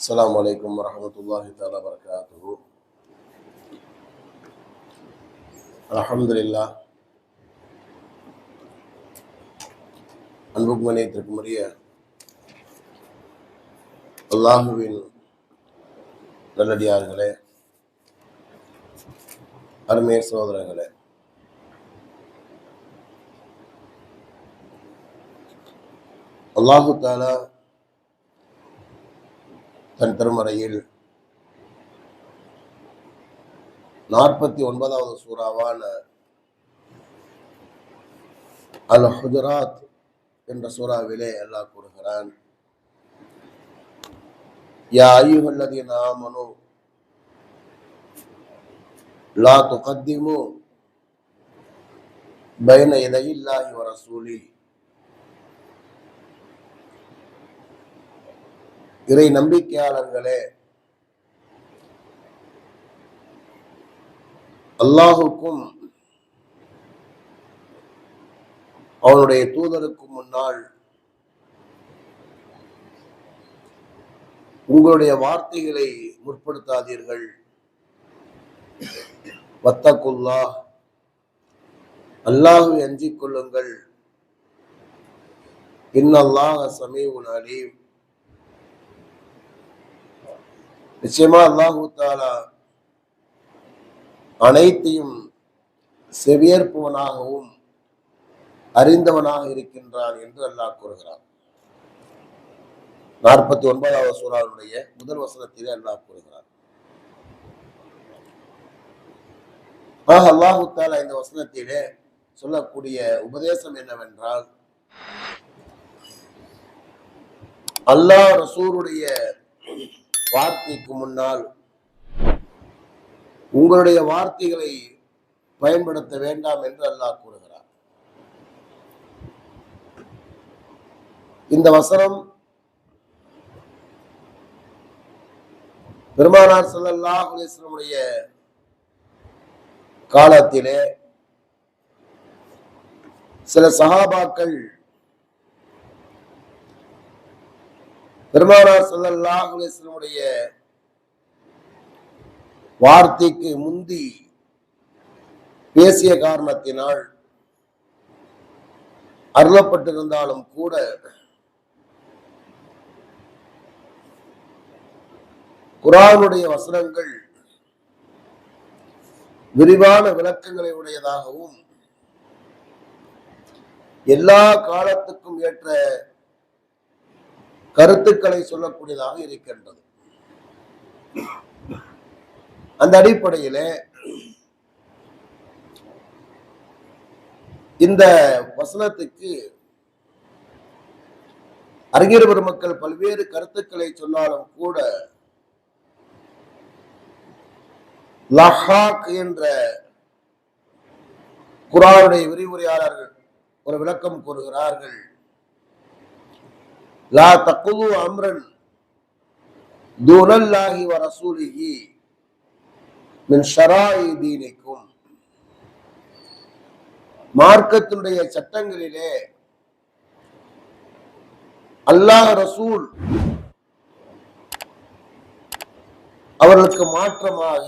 السلام عليكم ورحمة الله تعالى وبركاته الحمد لله அன்புக்கும் இணையத்திற்கும் உரிய அல்லாஹுவின் நல்லடியார்களே அருமைய சோதரர்களே அல்லாஹு தாலா தன் திருமறையில் நாற்பத்தி ஒன்பதாவது சூறாவான அல் ஹுஜராத் என்ற சூறாவிலே அல்லாஹ் கூறுகிறான் யா ஐயுஹல்லதீன நாமனு லா துகத்திமு பைன இதையில்லாஹி வ இறை நம்பிக்கையாளர்களே அல்லாஹுக்கும் அவனுடைய தூதருக்கும் முன்னால் உங்களுடைய வார்த்தைகளை முற்படுத்தாதீர்கள். வத்தக்குல்லா அல்லாஹுவை அஞ்சிக் கொள்ளுங்கள். இன்னல்லாஹ சமீஉன் அலீம். நிச்சயமா அல்லாஹூ தாலா அனைத்தையும் செவியேற்பவனாகவும் அறிந்தவனாக இருக்கின்றான் என்று அல்லாஹ் கூறுகிறான். நாற்பத்தி ஒன்பதாவது சூறாவுடைய முதல் வசனத்திலே அல்லாஹ் கூறுகிறான். ஆக அல்லாஹு தாலா இந்த வசனத்திலே சொல்லக்கூடிய உபதேசம் என்னவென்றால் அல்லாஹ் ரசூருடைய வார்த்தைக்கு முன்னால் உங்களுடைய வார்த்தைகளை பயன்படுத்த வேண்டாம் என்று அல்லாஹ் கூறுகிறார். இந்த வசனம் பெருமானார் ஸல்லல்லாஹு அலைஹி காலத்திலே சில சகாபாக்கள் பெருமானார் ஸல்லல்லாஹு வார்த்தைக்கு முந்தி பேசிய காரணத்தினால் அருளப்பட்டிருந்தாலும் கூட குரானுடைய வசனங்கள் விரிவான விளக்கங்களை உடையதாகவும் எல்லா காலத்துக்கும் ஏற்ற கருத்துக்களை சொல்லக்கூடியதாக இருக்கின்றது. அந்த அடிப்படையில் இந்த வசனத்துக்கு அறிஞர் பெருமக்கள் பல்வேறு கருத்துக்களை சொன்னாலும் கூட லஹாக் என்ற குரானுடைய விரிவுரையாளர்கள் ஒரு விளக்கம் கூறுகிறார்கள். லா தக்குது அம்ரன் தூனல்லாஹி வ ரசூலிஹி மின் ஷராயி தீனிக்கும். மார்க்கத்தினுடைய சட்டங்களிலே அல்லாஹ் ரசூல் அவர்களுக்கு மாற்றமாக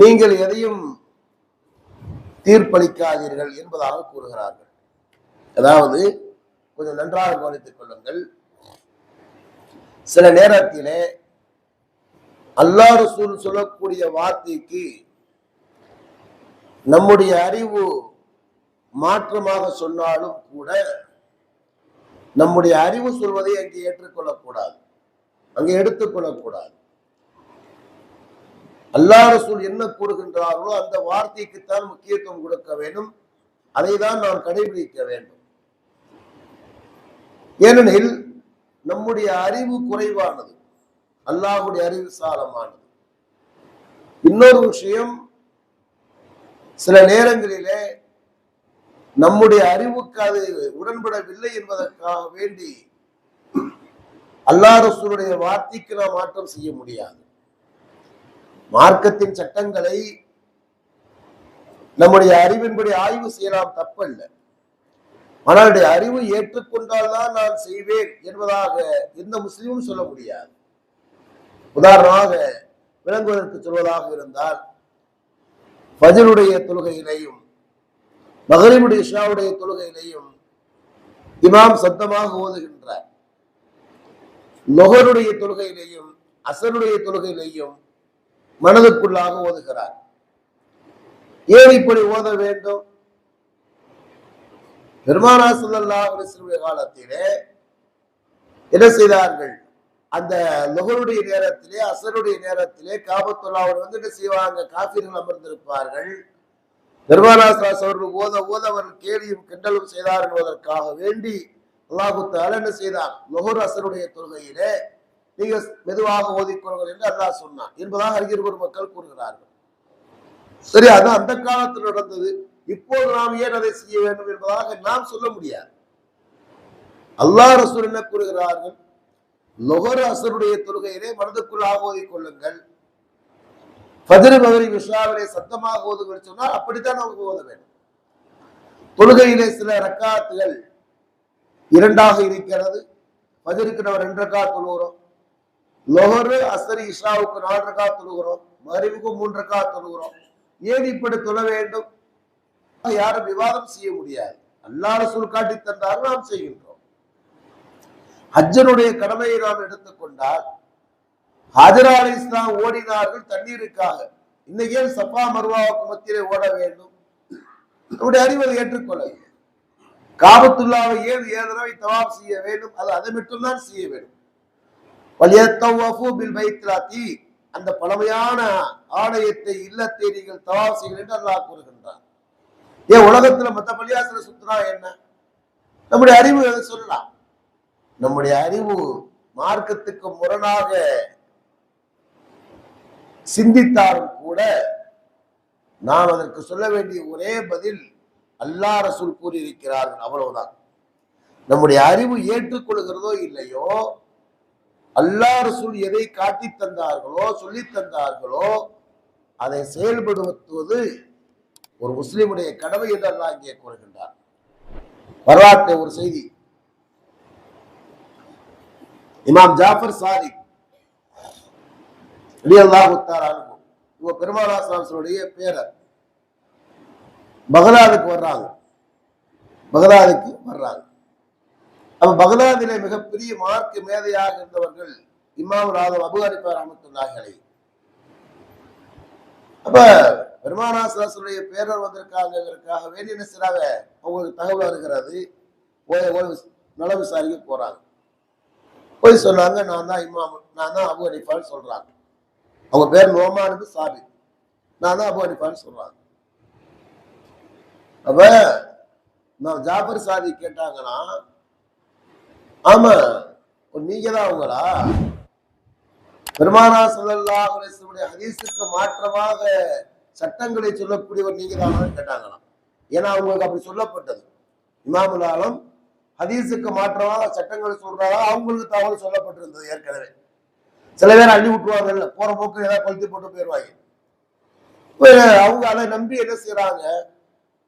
நீங்கள் எதையும் தீர்ப்பளிக்காதீர்கள் என்பதாக கூறுகிறார்கள். அதாவது கொஞ்சம் நன்றாக கவனித்துக் கொள்ளுங்கள். சில நேரத்திலே அல்லாறு ரசூல் சொல்லக்கூடிய வார்த்தைக்கு நம்முடைய அறிவு மாற்றமாக சொன்னாலும் கூட நம்முடைய அறிவு சொல்வதை அங்கே ஏற்றுக்கொள்ளக்கூடாது. அங்கே எடுத்துக்கொள்ளக்கூடாது. அல்லாறு ரசூல் என்ன கூறுகின்றார்களோ அந்த வார்த்தைக்குத்தான் முக்கியத்துவம் கொடுக்க வேண்டும். அதை தான் நாம் கடைபிடிக்க வேண்டும். ஏனெனில் நம்முடைய அறிவு குறைவானது. அல்லாஹுடைய அறிவு சாலமானது இன்னொரு விஷயம் சில நேரங்களிலே நம்முடைய அறிவுக்கு அது உடன்படவில்லை என்பதற்காக வேண்டி அல்லா ரசூலுடைய வார்த்தைக்கு நாம் மாற்றம் செய்ய முடியாது. மார்க்கத்தின் சட்டங்களை நம்முடைய அறிவின்படி ஆய்வு செய்யலாம் தப்பல்ல. ஆனால் அறிவு ஏற்றுக்கொண்டால் தான் நான் செய்வேன் என்பதாக எந்த முஸ்லீமும் சொல்ல முடியாது. உதாரணமாக விளங்குவதற்கு சொல்வதாக இருந்தால் பஜனுடைய தொழுகையிலையும் மகளிருடைய இஷாவுடைய தொழுகையிலையும் இமாம் சத்தமாக ஓதுகின்றார். லொஹருடைய தொழுகையிலையும் அசருடைய தொழுகையிலையும் மனதுக்குள்ளாக ஓதுகிறார். ஏன் இப்படி ஓத வேண்டும்? பெருமானா சொல்லல்லா காலத்திலே என்ன செய்தார்கள்? அந்த லொகருடைய நேரத்திலே அசருடைய நேரத்திலே காபத்துல்லா அவர் வந்து என்ன செய்வாங்க? காஃபிர்கள் அமர்ந்திருப்பார்கள். பெருமானாசாஸ் அவர்கள் ஓத ஓத அவர்கள் கேலியும் கிண்டலும் செய்தார் என்பதற்காக வேண்டி அல்லாஹு என்ன செய்தார்? லொஹர் அசருடைய தொழுகையிலே நீங்க மெதுவாக ஓதிக்கொள்கள் என்று அல்லாஹ் சொன்னான் என்பதாக அறிஞர் மக்கள் கூறுகிறார்கள். சரி அது அந்த காலத்தில் நடந்தது. இப்போது நாம் ஏன் அதை செய்ய வேண்டும் என்பதாக நாம் சொல்ல முடியாது. அல்லாஹ் ரசூல் என்ன கூறுகிறார்கள்? நுகர் அசருடைய தொழுகையிலே மனதுக்குள்ளாக ஓதிக் கொள்ளுங்கள். பதிரு மகரி விஷாவிலே சத்தமாக ஓதுங்கள் சொன்னால் அப்படித்தான் நமக்கு ஓத வேண்டும். தொழுகையிலே சில ரக்காத்துகள் இரண்டாக இருக்கிறது. பதிருக்கு நம்ம ரெண்டு ரக்கா தொழுகிறோம். லொஹரு அசரி இஷாவுக்கு நாலு ரக்கா தொழுகிறோம். மகரிவுக்கு மூன்று ரக்கா தொழுகிறோம். ஏன் இப்படி தொழ வேண்டும்? யாரும் விவாதம் செய்ய முடியாது. அல்லா ரசூல் காட்டி தந்தார் நாம் செய்கின்றோம். ஹஜ்ஜனுடைய கடமையை நாம் எடுத்துக்கொண்டால் ஹஜரா அலி இஸ்லாம் ஓடினார்கள் தண்ணீருக்காக. இன்னைக்கு ஏன் சஃபா மருவாவுக்கு மத்தியிலே ஓட வேண்டும்? நம்முடைய அறிவதை ஏற்றுக்கொள்ளவில்லை காபத்துல்லாவை ஏன் ஏதனவை தவாப் செய்ய வேண்டும்? அது அதை மட்டும்தான் செய்ய வேண்டும். வலியத்தவஃபு பில் பைத்லாத்தி அந்த பழமையான ஆலயத்தை இல்லத்தை நீங்கள் தவாப் செய்கிறேன் என்று அல்லாஹ் கூறுகின்றார் ஏன் உலகத்துல மத்த பள்ளியாசில சுத்தினா என்ன? நம்முடைய அறிவு எதை சொல்லலாம்? நம்முடைய அறிவு மார்க்கத்துக்கு முரணாக சிந்தித்தாலும் கூட நாம் அதற்கு சொல்ல வேண்டிய ஒரே பதில் அல்லா ரசூல் கூறியிருக்கிறார்கள் அவ்வளவுதான். நம்முடைய அறிவு ஏற்றுக்கொள்கிறதோ இல்லையோ அல்லா ரசூல் எதை காட்டி தந்தார்களோ சொல்லி தந்தார்களோ அதை செயல்படுத்துவது ஒரு முஸ்லிமுடைய கடமை என்று அல்லாஹ் இங்கே கூறுகின்றார். வரலாற்று ஒரு செய்தி. இமாம் ஜாஃபர் சாதிக் அலி அல்லாஹ் அனுபவம் பேரர். பகதாதுக்கு வர்றாங்க. பகதாதுக்கு வர்றாங்க. அப்ப பகதாதிலே மிகப்பெரிய மார்க்கு மேதையாக இருந்தவர்கள் இமாம் ராதவ் அபு ஹனிஃபா ரஹமத்துல்லாஹி அலைஹி. அப்ப பெருமானாசனுடைய பேரர் வந்திருக்காங்கிறதுக்காக வேண்டி என்ன அவங்களுக்கு தகவல் இருக்கிறது போய் நல விசாரிக்க போறாங்க. போய் சொன்னாங்க நான் தான் இமாம் நான் தான் அபு ஹனிஃபான்னு சொல்றாங்க. அவங்க பேர் நோமானுக்கு சாபி நான் தான் அபு ஹனிஃபான்னு சொல்றாங்க. அப்ப நான் ஜாபர் சாதி கேட்டாங்கன்னா ஆமா நீங்க தான் அவங்களா? பெருமானா சொல்லல்லா அலைஹி ஹதீஸுக்கு மாற்றமாக சட்டங்களை சொல்லக்கூடியவர் நீங்க தானான்னு கேட்டாங்களாம். ஏன்னா அவங்களுக்கு அப்படி சொல்லப்பட்டது. இமாமுல் ஆலம் ஹதீஸுக்கு மாற்றமாக சட்டங்கள் சொல்றாங்க அவங்களுக்கு தகவல் சொல்லப்பட்டிருந்தது ஏற்கனவே. சில பேர் அள்ளி விட்டுருவாங்கல்ல போற போக்கு ஏதாவது கொளுத்தி போட்டு போயிடுவாங்க அவங்க அதை நம்பி என்ன செய்யறாங்க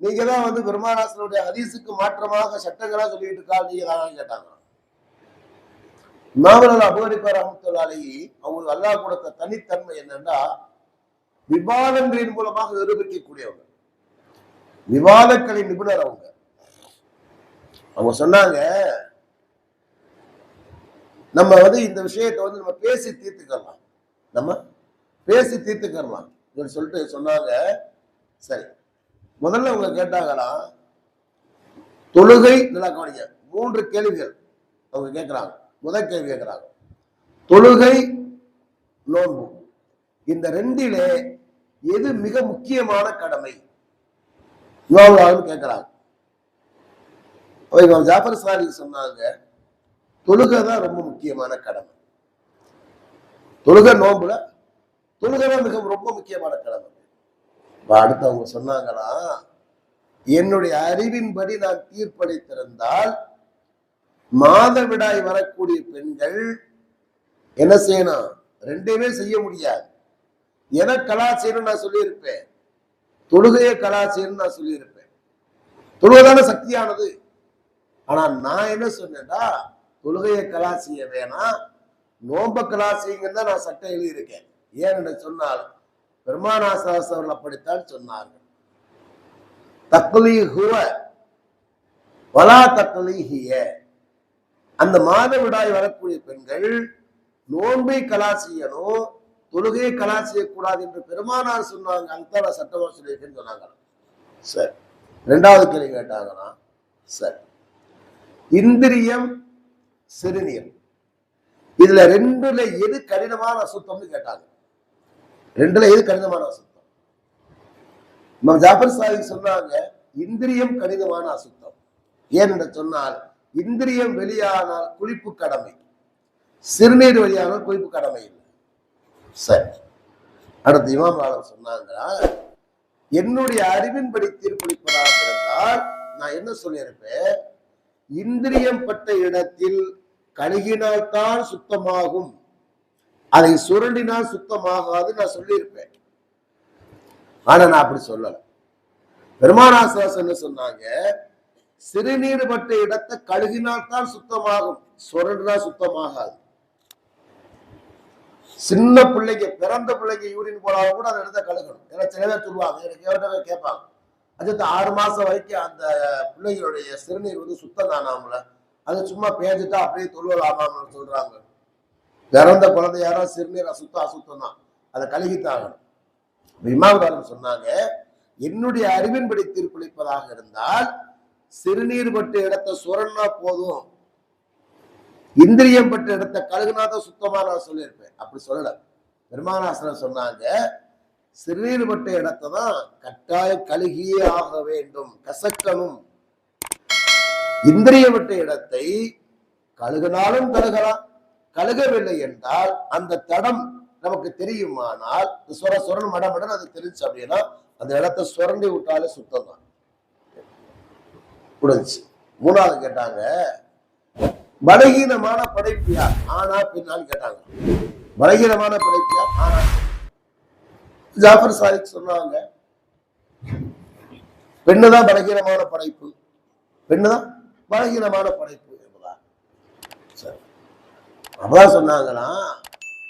நீங்க தான் வந்து பெருமானாசனுடைய ஹதீஸுக்கு மாற்றமாக சட்டங்களா சொல்லிட்டு இருக்கா நீங்க தான் கேட்டாங்க இமாமல் அபுஹனிஃபா ரஹ்மத்துல்லாஹி அலைஹி அவங்களுக்கு அல்லாஹ் கொடுத்த தனித்தன்மை என்னன்னா விவாதங்களின் மூலமாக நிரூபிக்கக்கூடியவங்க. விவாதக்கலை நிபுணர் அவங்க. அவங்க சொன்னாங்க நம்ம வந்து இந்த விஷயத்தை வந்து நம்ம பேசி தீர்த்துக்கலாம். நம்ம பேசி தீர்த்துக்கலாம் சொல்லிட்டு சொன்னாங்க. சரி. முதல்ல அவங்க கேட்டாங்கன்னா தொழுகை நல்லா கவனிங்க மூன்று கேள்விகள் அவங்க கேட்கிறாங்க முதல் கேள்வி கேட்கிறாங்க தொழுகை நோன்பு. இந்த ரெண்டிலே எது மிக முக்கியமான கடமை? இமாம் கேட்கிறாங்க ஜாபர் இமாம் ஜாஃபர் சாரி சொன்னாங்க தொழுகை தான் ரொம்ப முக்கியமான கடமை. தொழுகை நோம்புல தொழுகை தான் மிக ரொம்ப முக்கியமான கடமை. இப்போ அடுத்து அவங்க சொன்னாங்கன்னா என்னுடைய அறிவின்படி நான் தீர்ப்பளித்திருந்தால் மாதவிடாய் வரக்கூடிய பெண்கள் என்ன செய்யணும்? ரெண்டுமே செய்ய முடியாது. என கலாச்சேரம் நான் சொல்லியிருப்பேன். தொழுகைய கலாச்சேரம் நான் சொல்லியிருப்பேன். தொழுகைதான சக்தியானது. ஆனா நான் என்ன சொன்னேன்னா தொழுகையை கலாசிய வேணாம். நோம்ப கலாசியங்கன்னு தான் நான் சட்டம் எழுதியிருக்கேன். ஏன் என்று சொன்னால் பெருமானாசாஸ் அவர்கள் அப்படித்தான் சொன்னார்கள். தக்குலி ஹுவ வலா தக்லீ ஹிய அந்த மாதவிடாய் வரக்கூடிய பெண்கள் நோன்பை கலாசியனும் தொழுகையை கலா செய்யக்கூடாது என்று பெருமானார் சொன்னாங்க அந்த சட்டமா சொல்லியிருக்கேன்னு சொன்னாங்க சரி. ரெண்டாவது கேள்வி கேட்டாங்கன்னா சரி. இந்திரியம் சிறுநீர். இதுல ரெண்டுல எது கடினமான அசுத்தம்னு கேட்டாங்க. ரெண்டுல எது கடினமான அசுத்தம்? நம்ம ஜாஃபர் சாஹிப் சொன்னாங்க இந்திரியம் கடினமான அசுத்தம். ஏன் என்று சொன்னால் இந்திரியம் வெளியானால் குளிப்பு கடமை. சிறுநீர் வெளியானால் குளிப்பு கடமை இல்லை. சரி. அடுத்து இமாம் ஆலம் சொன்னாங்க என்னுடைய அறிவின்படி தீர்ப்பளிப்பதாக இருந்தால் நான் என்ன சொல்லியிருப்பேன்? இந்திரியம் பட்ட இடத்தில் கழுகினால்தான் சுத்தமாகும். அதை சுரண்டினால் சுத்தமாகாது நான் சொல்லியிருப்பேன். ஆனா நான் அப்படி சொல்லல. பெருமானாசாஸ் என்ன சொன்னாங்க சிறுநீர் பட்ட இடத்தை கழுகினால்தான் சுத்தமாகும். சுரண்டினா சுத்தமாகாது. சின்ன பிள்ளைங்க பிறந்த பிள்ளைங்க யூரின் போனாலும் கூட அந்த இடத்த கழுகணும். ஏன்னா சில பேர் சொல்லுவாங்க எனக்கு கேட்டவங்க கேட்பாங்க. அடுத்த ஆறு மாசம் வரைக்கும் அந்த பிள்ளைகளுடைய சிறுநீர் வந்து சுத்தம் தானாமல அது சும்மா பேஞ்சுட்டா அப்படியே தொழுவலாமான்னு சொல்றாங்க. பிறந்த குழந்தை யாரோ சிறுநீர் அசுத்தம் அசுத்தம் தான் அதை கழுகித்தாகணும் விமாவதாரம் சொன்னாங்க என்னுடைய அறிவின்படி தீர்ப்பளிப்பதாக இருந்தால் சிறுநீர் பட்ட இடத்தை சுரண்ணா போதும். இந்திரியம் பட்ட இடத்தை கழுகுனாதான் சுத்தமா நான் சொல்லியிருப்பேன். அப்படி சொல்லல. பெருமானாசனம் சொன்னாங்க சிறுநீர் பட்ட இடத்தை தான் கட்டாயம் கழுகியே ஆக வேண்டும். கசக்கணும். இந்திரியப்பட்ட இடத்தை கழுகினாலும் கழுகலாம். கழுகவில்லை என்றால் அந்த தடம் நமக்கு தெரியுமானால் சொர சுரன் மடமடன் அது தெரிஞ்சு அப்படின்னா அந்த இடத்தை சுரண்டி விட்டாலே சுத்தம் தான் முடிஞ்சு மூணாவது கேட்டாங்க பலகீனமான படைப்பு யார்? ஆனா பின்னால் கேட்டாங்க. பலகீனமான படைப்பு யார்? ஆனா ஜாஃபர் சாதிக் சொன்னாங்க பெண்ணுதான் பலகீனமான படைப்பு. பெண்ணுதான் பலகீனமான படைப்பு என்பதா சரி. அப்பதான் சொன்னாங்கன்னா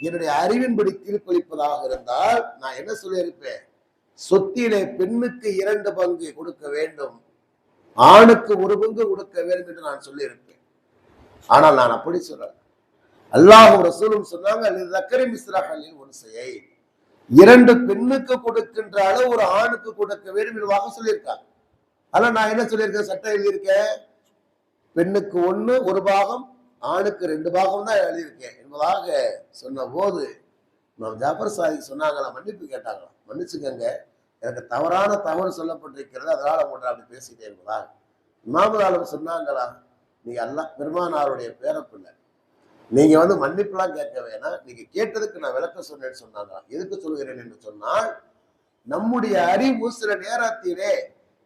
என்னுடைய அறிவின்படி தீர்ப்பளிப்பதாக இருந்தால் நான் என்ன சொல்லியிருப்பேன்? சொத்திலே பெண்ணுக்கு இரண்டு பங்கு கொடுக்க வேண்டும். ஆணுக்கு ஒரு பங்கு கொடுக்க வேண்டும் என்று நான் சொல்லியிருப்பேன். ஆனால் நான் அப்படி சொல்லல. அல்லாஹ் ரசூலும் சொன்னாங்க ஒரு செய்யை இரண்டு பெண்ணுக்கு கொடுக்கின்ற அளவு ஒரு ஆணுக்கு கொடுக்க வேண்டும் என்பதாக சொல்லியிருக்காங்க. ஆனா நான் என்ன சொல்லியிருக்கேன்? சட்டம் எழுதியிருக்கேன். பெண்ணுக்கு ஒண்ணு ஒரு பாகம் ஆணுக்கு ரெண்டு பாகம் தான் எழுதியிருக்கேன் என்பதாக சொன்ன போது நம்ம ஜாஃபர் சாதி சொன்னாங்களா? மன்னிப்பு கேட்டாங்களா? மன்னிச்சுக்கங்க. எனக்கு தவறான தவறு சொல்லப்பட்டிருக்கிறது அதனால உங்கள்கிட்ட அப்படி பேசிட்டே இருப்பதா இமாமு ஆலம் சொன்னாங்களா நீங்க எல்லாம் பெருமானாருடைய பேரப்பிள்ளை. நீங்க வந்து மன்னிப்புலாம் கேட்க வேணாம். நீங்க கேட்டதுக்கு நான் விளக்கம் சொன்னேன்னு சொன்னாங்களா? எதுக்கு சொல்கிறேன் என்று சொன்னால் நம்முடைய அறிவு சில நேரத்திலே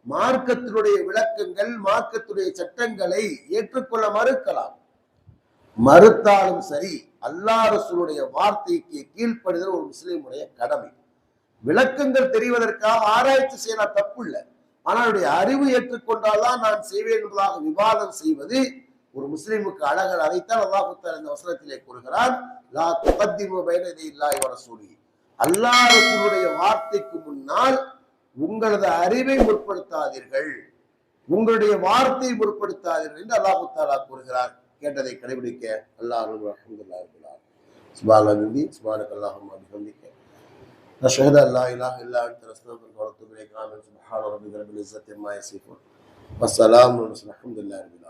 மார்க்கத்தினுடைய விளக்கங்கள் மார்க்கத்துடைய சட்டங்களை ஏற்றுக்கொள்ள மறுக்கலாம். மறுத்தாலும் சரி அல்லாஹ் வார்த்தைக்கு கீழ்ப்படுதல் ஒரு முஸ்லீமுடைய கடமை. விளக்கங்கள் தெரிவதற்காக ஆராய்ச்சி செய்யலாம் தப்பு இல்லை. ஆனால் அறிவு ஏற்றுக்கொண்டால்தான் நான் செய்வேன் என்பதாக விவாதம் செய்வது ஒரு முஸ்லீமுக்கு அழகர். அதைத்தான் அல்லாஹுத்தார் இந்த வசனத்திலே கூறுகிறார் லா துகத்திமு பைனதி இல்லாய் வ ரசூலி வார்த்தைக்கு முன்னால் உங்களது அறிவை முற்படுத்தாதீர்கள். உங்களுடைய வார்த்தையை முற்படுத்தாதீர்கள் என்று அல்லாஹு தாலா கூறுகிறார். கேட்டதை கடைபிடிக்க அல்லாஹ் அல்ஹம்துலில்லாஹ் ரப்பில் ஆலமீன் சுப்ஹானல்லாஹி வபிஹம்திஹி نشهد ان لا اله الا انت نستغفرك ونتوب اليك امين سبحان ربك رب العزه عما يصفون. والسلام على المرسلين. الحمد لله رب العالمين.